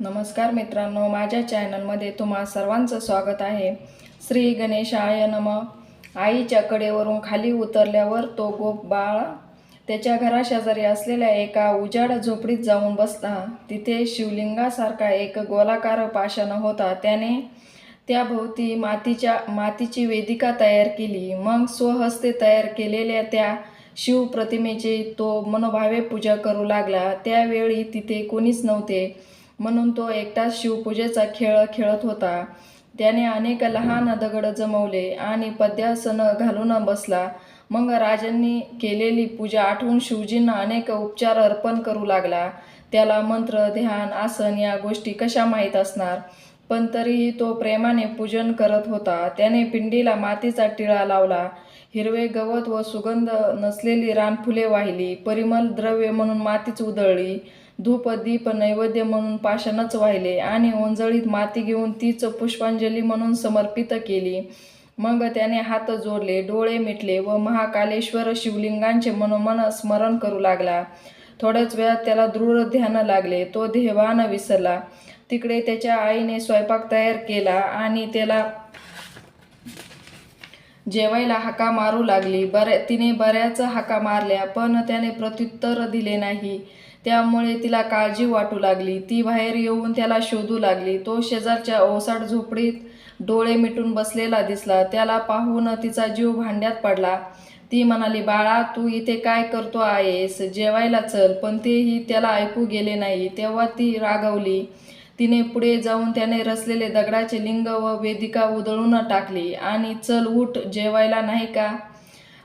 नमस्कार मित्रांनो माझ्या चॅनलमध्ये तुम्हा सर्वांचं स्वागत आहे. श्री गणेशाय नम. आईच्या कडेवरून खाली उतरल्यावर तो गोप बाळ त्याच्या घराशेजारी असलेल्या एका उजाड झोपडीत जाऊन बसला. तिथे शिवलिंगासारखा एक गोलाकार पाषाण होता. त्याने त्याभोवती मातीच्या मातीची वेदिका तयार केली. मग स्वहस्ते तयार केलेल्या त्या शिवप्रतिमेची तो मनोभावे पूजा करू लागला. त्यावेळी तिथे कोणीच नव्हते. म्हणून तो एकटाच शिवपूजेचा खेळ खेळत होता. त्याने अनेक लहान दगड जमवले आणि पद्यासन घालून बसला. मग राजांनी केलेली पूजा आठवून शिवजींना अनेक उपचार अर्पण करू लागला. त्याला मंत्र ध्यान आसन या गोष्टी कशा माहीत असणार? पण तरीही तो प्रेमाने पूजन करत होता. त्याने पिंडीला मातीचा टिळा लावला. हिरवे गवत व सुगंध नसलेली रानफुले वाहिली. परिमल द्रव्य म्हणून मातीच उधळली. धूपदीप नैवेद्य म्हणून पाषाणच वाहिले आणि ओंजळीत माती घेऊन तीच पुष्पांजली म्हणून समर्पित केली. मग त्याने हात जोडले डोळे मिटले व महाकालेश्वर शिवलिंगांचे मनोमन स्मरण करू लागला. थोड्याच वेळात त्याला दृढ ध्यान लागले. तो देवान विसरला. तिकडे त्याच्या आईने स्वयंपाक तयार केला आणि त्याला जेवायला हाका मारू लागली. बऱ्या तिने बऱ्याच हाका मारल्या पण त्याने प्रत्युत्तर दिले नाही. त्यामुळे तिला काळजी वाटू लागली. ती बाहेर येऊन त्याला शोधू लागली. तो शेजारच्या ओसाड झोपडीत डोळे मिटून बसलेला दिसला. त्याला पाहून तिचा जीव भांड्यात पडला. ती म्हणाली बाळा तू इथे काय करतो आहेस? जेवायला चल. पण तेही त्याला ऐकू गेले नाही. तेव्हा ती रागवली. तिने पुढे जाऊन त्याने रचलेले दगडाचे लिंग व वेदिका उधळून टाकली. आणि चल उठ जेवायला नाही का?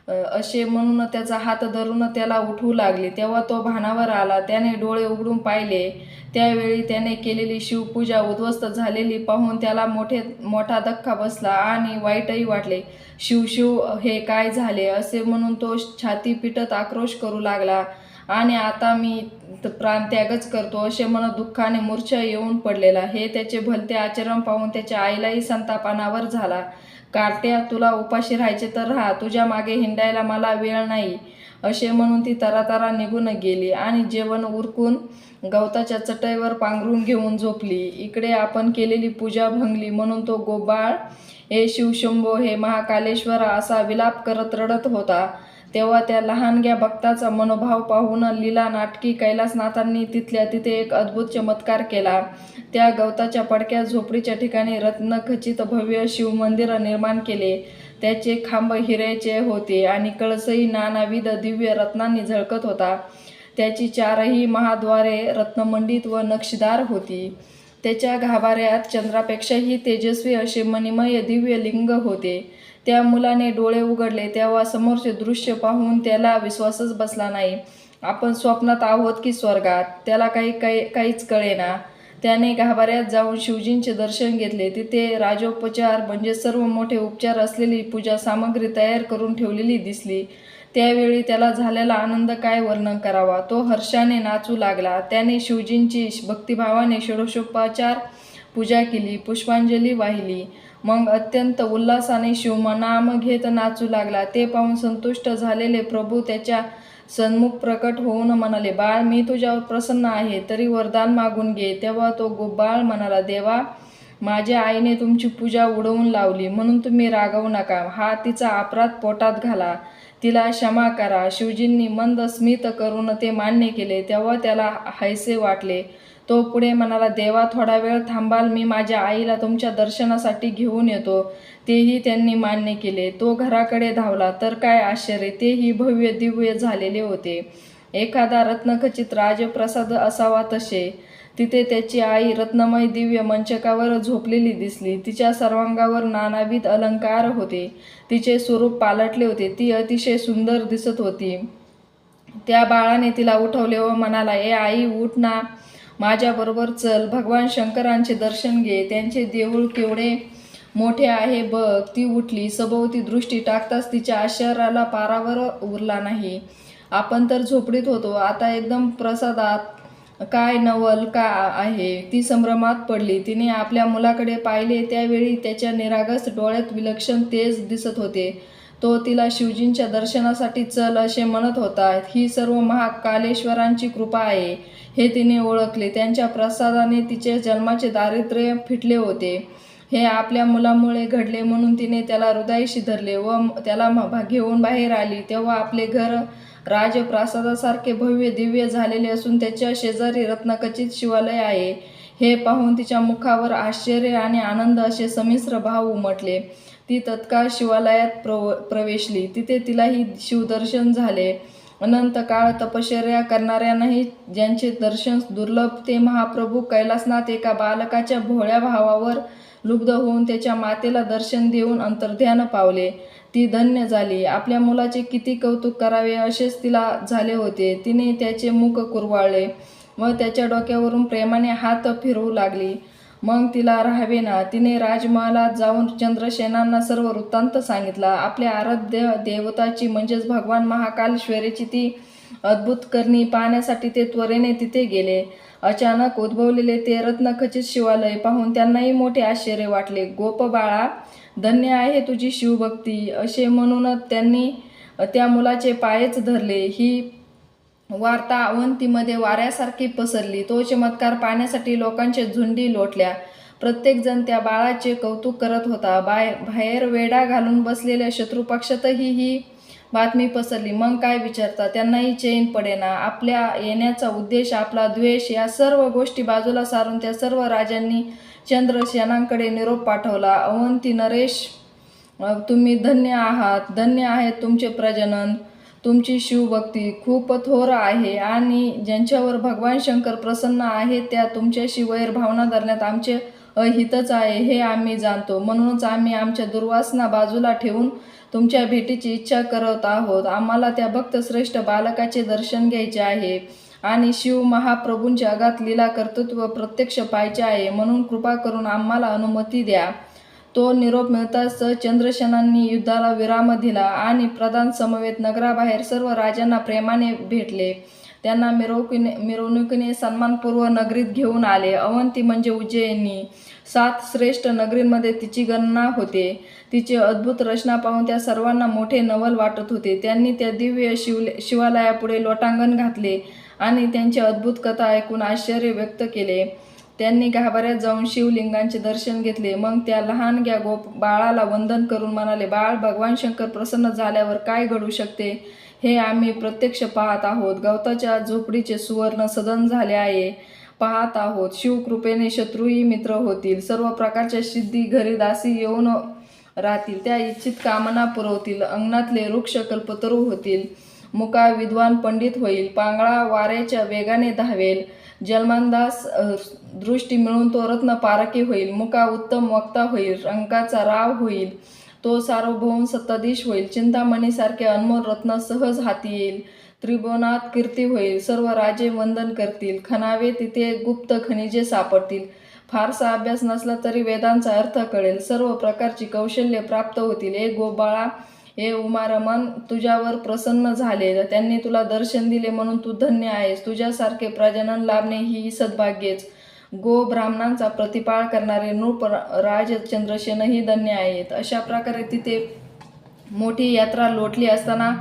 असे म्हणून त्याचा हात धरून त्याला उठवू लागले. तेव्हा तो भानावर आला. त्याने डोळे उघडून पाहिले. त्यावेळी त्याने केलेली शिवपूजा उद्ध्वस्त झालेली पाहून त्याला मोठे मोठा धक्का बसला आणि वाईटही वाटले. शिव शिव हे काय झाले? असे म्हणून तो छाती पिटत आक्रोश करू लागला. आणि आता मी प्राणत्यागच करतो. असे म्हणत दुःखाने मूर्छा येऊन पडलेला. हे त्याचे भलते आचरण पाहून त्याच्या आईलाही संतापानावर झाला. कार्त्या तुला उपाशी राहायचे तर राहा. तुझ्या मागे हिंडायला मला वेळ नाही. असे म्हणून ती तरातरा निघून गेली आणि जेवण उरकून गवताच्या चटईवर पांघरून घेऊन झोपली. इकडे आपण केलेली पूजा भंगली म्हणून तो गोबाळ हे शिवशंभो हे महाकालेश्वर असा विलाप करत रडत होता. तेव्हा त्या लहानग्या भक्ताचा मनोभाव पाहून लीला नाटकी कैलासनाथांनी तिथल्या तिथे एक अद्भुत चमत्कार केला. त्या गवताच्या पडक्या झोपडीच्या ठिकाणी रत्नखचित भव्य शिवमंदिर निर्माण केले. त्याचे खांब हिऱ्याचे होते आणि कळसही नानाविध दिव्य रत्नांनी झळकत होता. त्याची चारही महाद्वारे रत्नमंडित व नक्षीदार होती. त्याच्या गाभाऱ्यात चंद्रापेक्षाही तेजस्वी असे मणिमय दिव्य लिंग होते. त्या मुलाने डोळे उघडले तेव्हा समोरचे दृश्य पाहून त्याला विश्वासच बसला नाही. आपण स्वप्नात आहोत की स्वर्गात? त्याला काही काही काहीच कळेना. त्याने गाभाऱ्यात जाऊन शिवजींचे दर्शन घेतले. तिथे राजोपचार म्हणजे सर्व मोठे उपचार असलेली पूजा सामग्री तयार करून ठेवलेली दिसली. त्यावेळी त्याला झालेला आनंद काय वर्णन करावा? तो हर्षाने नाचू लागला. त्याने शिवजींची भक्तिभावाने षोडशोपचार पूजा केली पुष्पांजली वाहिली. मग अत्यंत उल्हासाने शिवनाम घेत नाचू लागला. ते पाहून संतुष्ट झालेले प्रभू त्याच्या सन्मुख प्रकट होऊन म्हणाले बाळ मी तुझ्यावर प्रसन्न आहे तरी वरदान मागून घे. तेव्हा तो गोबाळ म्हणाला देवा माझ्या आईने तुमची पूजा उडवून लावली म्हणून तुम्ही रागवू नका. हा तिचा अपराध पोटात घाला. तिला क्षमा करा. शिवजींनी मंद स्मित करून ते मान्य केले. तेव्हा त्याला हैसे वाटले. तो पुढे म्हणाला देवा थोडा वेळ थांबाल मी माझ्या आईला तुमच्या दर्शनासाठी घेऊन येतो. तेही त्यांनी मान्य केले. तो घराकडे धावला. तर काय आश्चर्य तेही भव्य दिव्य झालेले होते. एखादा रत्नखचित राजप्रसाद असावा तसे. तिथे त्याची आई रत्नमय दिव्य मंचकावर झोपलेली दिसली. तिच्या सर्वांगावर नानाविध अलंकार होते. तिचे स्वरूप पालटले होते. ती अतिशय सुंदर दिसत होती. त्या बाळाने तिला उठवले व म्हणाला ए आई उठ ना. माझ्याबरोबर चल भगवान शंकरांचे दर्शन घे त्यांचे देऊळ केवढे मोठे आहे बघ. ती उठली सभोवती दृष्टी टाकताच तिच्या आश्चर्याला पारावर उरला नाही. आपण तर झोपडीत होतो आता एकदम प्रसादात काय नवल का आहे? ती संभ्रमात पडली. तिने आपल्या मुलाकडे पाहिले त्यावेळी त्याच्या निरागस डोळ्यात विलक्षण तेज दिसत होते. तो तिला शिवजींच्या दर्शनासाठी चल असे म्हणत होता. ही सर्व महाकालेश्वरांची कृपा आहे हे तिने ओळखले. त्यांच्या प्रसादाने तिचे जन्माचे दारिद्र्य फिटले होते. हे आपल्या मुलामुळे घडले म्हणून तिने त्याला हृदयाशी धरले व त्याला घेऊन बाहेर आली. तेव्हा आपले घर राजप्रासादासारखे भव्य दिव्य झालेले असून त्याच्या शेजारी रत्नखचित शिवालय आहे. हे पाहून तिच्या मुखावर आश्चर्य आणि आनंद असे समिश्र भाव उमटले. ती तत्काळ शिवालयात प्रव प्रवेशली. तिथे तिलाही शिवदर्शन झाले. अनंत काळ तपश्चर्या करणाऱ्यांनाही ज्यांचे दर्शन दुर्लभ ते महाप्रभू कैलासनाथ एका बालकाच्या भोळ्या भावावर लुब्ध होऊन त्याच्या मातेला दर्शन देऊन अंतर्ध्यान पावले. ती धन्य झाली. आपल्या मुलाचे किती कौतुक करावे असेच तिला झाले होते. तिने त्याचे मुख कुरवाळले व त्याच्या डोक्यावरून प्रेमाने हात फिरवू लागली. मग तिला राहावे ना तिने राजमहालात जाऊन चंद्रसेनांना सर्व वृत्तांत सांगितला. आपल्या आराध्य देवताची म्हणजेच भगवान महाकालेश्वरीची ती अद्भुत करणी पाहण्यासाठी ते त्वरेने तिथे गेले. अचानक उद्भवलेले ते रत्नखचित शिवालय पाहून त्यांनाही मोठे आश्चर्य वाटले. गोप बाळा धन्य आहे तुझी शिवभक्ती. असे म्हणूनच त्यांनी त्या मुलाचे पायच धरले. ही वार्ता अवंतीमध्ये वाऱ्यासारखी पसरली. तो चमत्कार पाहण्यासाठी लोकांचे झुंडी लोटल्या. प्रत्येकजण त्या बाळाचे कौतुक करत होता. बाय बाहेर वेडा घालून बसलेल्या शत्रुपक्षातही ही बातमी पसरली. मग काय विचारता? त्यांनाही चैन पडेना. आपल्या येण्याचा उद्देश आपला द्वेष या सर्व गोष्टी बाजूला सारून त्या सर्व राजांनी चंद्रसेनांकडे निरोप पाठवला. अवंती नरेश तुम्ही धन्य आहात. धन्य आहेत तुमचे प्रजनन. तुमची शिवभक्ती खूप थोर आहे आणि ज्यांच्यावर भगवान शंकर प्रसन्न आहेत त्या तुमच्याशी वैरभावना धरण्यात आमचे अहितच आहे हे आम्ही जाणतो. म्हणूनच आम्ही आमच्या दुर्वासना बाजूला ठेवून तुमच्या भेटीची इच्छा करत आहोत. आम्हाला त्या भक्तश्रेष्ठ बालकाचे दर्शन घ्यायचे आहे आणि शिव महाप्रभूंच्या अगात लीला कर्तृत्व प्रत्यक्ष पाहायचे आहे. म्हणून कृपा करून आम्हाला अनुमती द्या. तो निरोप मिळताच चंद्रसेनांनी युद्धाला विराम दिला आणि प्रधान समवेत नगराबाहेर सर्व राजांना प्रेमाने भेटले. त्यांना मिरवणुकीने मिरवणुकीने सन्मानपूर्व नगरीत घेऊन आले. अवंती म्हणजे उज्जैनी सात श्रेष्ठ नगरींमध्ये तिची गणना होते. तिची अद्भुत रचना पाहून त्या सर्वांना मोठे नवल वाटत होते. त्यांनी त्या दिव्य शिवले शिवालयापुढे लोटांगण घातले आणि त्यांची अद्भुत कथा ऐकून आश्चर्य व्यक्त केले. त्यांनी गाभाऱ्यात जाऊन शिवलिंगांचे दर्शन घेतले. मग त्या लहानग्या गोप बाळाला वंदन करून म्हणाले बाळ भगवान शंकर प्रसन्न झाल्यावर काय घडू शकते? हे आम्ही प्रत्यक्ष पाहत आहोत. गवताच्या झोपडीचे सुवर्ण सदन झाले आहे. पाहत आहोत. शिवकृपेने शत्रूही मित्र होतील. सर्व प्रकारच्या सिद्धी घरी दासी येऊन राहतील. त्या इच्छित कामना पुरवतील. अंगणातले वृक्ष कल्पतरू होतील. मुका विद्वान पंडित होईल. पांगळा वाऱ्याच्या वेगाने धावेल. जन्मांदास दृष्टी मिळून तो रत्न पारके होईल मुका उत्तम वक्ता होईल रंकाचा राव होईल तो सार्वभौम सत्ताधीश होईल चिंतामणीसारखे अनमोल रत्न सहज हाती येईल त्रिभुवनात कीर्ती होईल सर्व राजे वंदन करतील खणावे तिथे गुप्त खनिजे सापडतील फारसा अभ्यास नसला तरी वेदांचा अर्थ कळेल सर्व प्रकारची कौशल्य प्राप्त होतील एक गोबाळा हे उमारमन तुझ्यावर प्रसन्न झाले. त्यांनी तुला दर्शन दिले म्हणून तू धन्य आहेस. तुझ्यासारखे प्रजनन लाभणे ही सद्भाग्यच. गो ब्राह्मणांचा प्रतिपाळ करणारे नृप राज चंद्रसेनही धन्य आहेत. अशा प्रकारे तिथे मोठी यात्रा लोटली असताना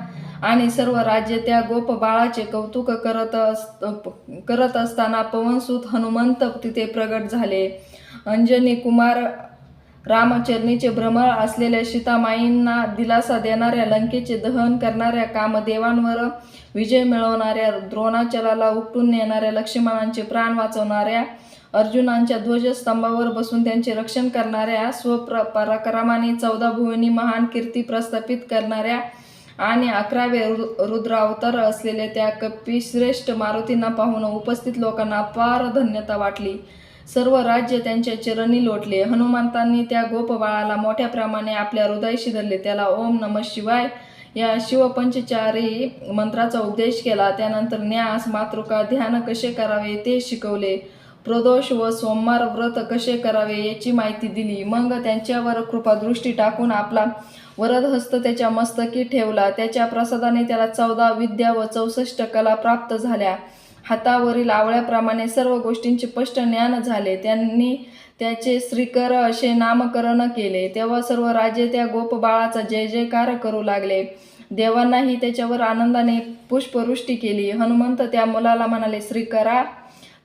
आणि सर्व राज्य त्या गोप बाळाचे कौतुक करत अस करत असताना पवनसूत हनुमंत तिथे प्रगट झाले. अंजनी कुमार रामचरणीचे भ्रमर असलेल्या सीतामाईंना दिलासा देणाऱ्या लंकेचे दहन करणाऱ्या कामदेवांवर विजय मिळवणाऱ्या द्रोणाचलाला उपटून नेणाऱ्या लक्ष्मणांचे प्राण वाचवणाऱ्या अर्जुनांच्या ध्वजस्तंभावर बसून त्यांचे रक्षण करणाऱ्या स्वप्र पराक्रमाने चौदा भुवनी महान कीर्ती प्रस्थापित करणाऱ्या आणि अकरावे रु रुद्रावतार असलेल्या त्या कपिश्रेष्ठ मारुतींना पाहून उपस्थित लोकांना अपार धन्यता वाटली. सर्व राज्य त्यांच्या चरणी लोटले. हनुमंतांनी त्या गोपबाळाला मोठ्या प्रमाणे आपल्या हृदयाशी धरले. त्याला ओम नम शिवाय या शिवपंचचारी मंत्राचा उपदेश केला. त्यानंतर न्यास मातृका ध्यान कसे करावे ते शिकवले. प्रदोष व सोमवार व्रत कसे करावे याची माहिती दिली. मग त्यांच्यावर कृपादृष्टी टाकून आपला वरदहस्त त्याच्या मस्तकी ठेवला. त्याच्या प्रसादाने त्याला चौदा विद्या व चौसष्ट कला प्राप्त झाल्या. हातावरील आवळ्याप्रमाणे सर्व गोष्टींचे स्पष्ट ज्ञान झाले. त्यांनी त्याचे श्रीकर असे नामकरण केले. तेव्हा सर्व राजे त्या गोपबाळाचा जय जयकार करू लागले. देवांनाही त्याच्यावर आनंदाने पुष्पवृष्टी केली. हनुमंत त्या मुलाला म्हणाले श्रीकरा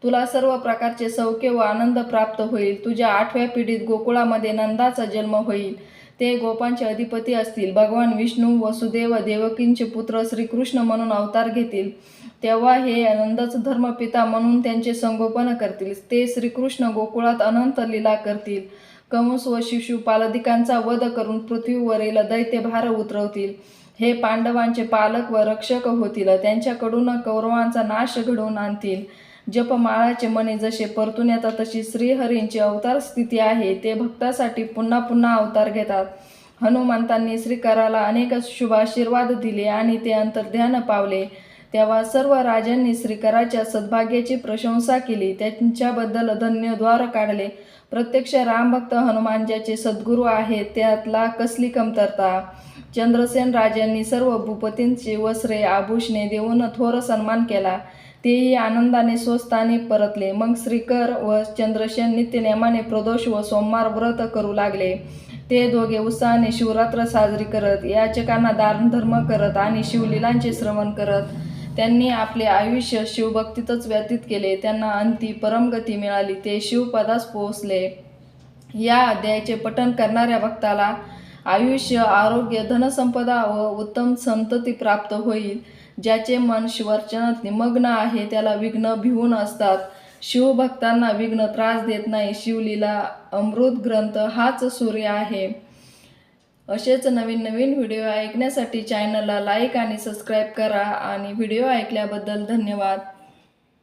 तुला सर्व प्रकारचे सौख्य व आनंद प्राप्त होईल. तुझ्या आठव्या पिढीत गोकुळामध्ये नंदाचा जन्म होईल. ते गोपांचे अधिपती असतील. भगवान विष्णू वसुदेव देवकींचे पुत्र श्रीकृष्ण म्हणून अवतार घेतील. तेव्हा हे आनंदच धर्मपिता म्हणून त्यांचे संगोपन करतील. ते श्रीकृष्ण गोकुळात अनंत लीला करतील. कंस व शिशुपालदिकांचा वध करून पृथ्वीवरील दैत्यभार उतरवतील. हे पांडवांचे पालक व रक्षक होतील. त्यांच्याकडून कौरवांचा नाश घडवून आणतील. जपमाळाचे मने जसे परतून येतात तशी श्रीहरींची अवतार स्थिती आहे. ते भक्तासाठी पुन्हा पुन्हा अवतार घेतात. हनुमंतांनी श्रीकराला अनेक शुभाशीर्वाद दिले आणि ते अंतर्ध्यान पावले. तेव्हा सर्व राजांनी श्रीकराच्या सद्भाग्याची प्रशंसा केली. त्यांच्याबद्दल धन्यद्वार काढले. प्रत्यक्ष रामभक्त हनुमान ज्याचे सद्गुरू आहेत त्यातला कसली कमतरता? चंद्रसेन राजांनी सर्व भूपतींची वस्त्रे आभूषणे देऊन थोर सन्मान केला. तेही आनंदाने स्वस्ताने परतले. मग श्रीकर व चंद्रसेन नित्यनेमाने प्रदोष व सोमवार व्रत करू लागले. ते दोघे उत्साहाने शिवरात्र साजरी करत याचकांना दानधर्म करत आणि शिवलीलांचे श्रवण करत त्यांनी आपले आयुष्य शिवभक्तीतच व्यतीत केले. त्यांना अंती परमगती मिळाली. ते शिवपदास पोहोचले. या अध्यायाचे पठन करणाऱ्या भक्ताला आयुष्य आरोग्य धनसंपदा व उत्तम संतती प्राप्त होईल. ज्याचे मन शिवर्चनात निमग्न आहे त्याला विघ्न भिवून असतात. शिवभक्तांना विघ्न त्रास देत नाही. शिवलीला अमृत ग्रंथ हाच सूर्य आहे. असेच नवीन नवीन व्हिडिओ ऐकण्यासाठी चॅनलला लाईक आणि सबस्क्राईब करा आणि व्हिडिओ ऐकल्याबद्दल धन्यवाद.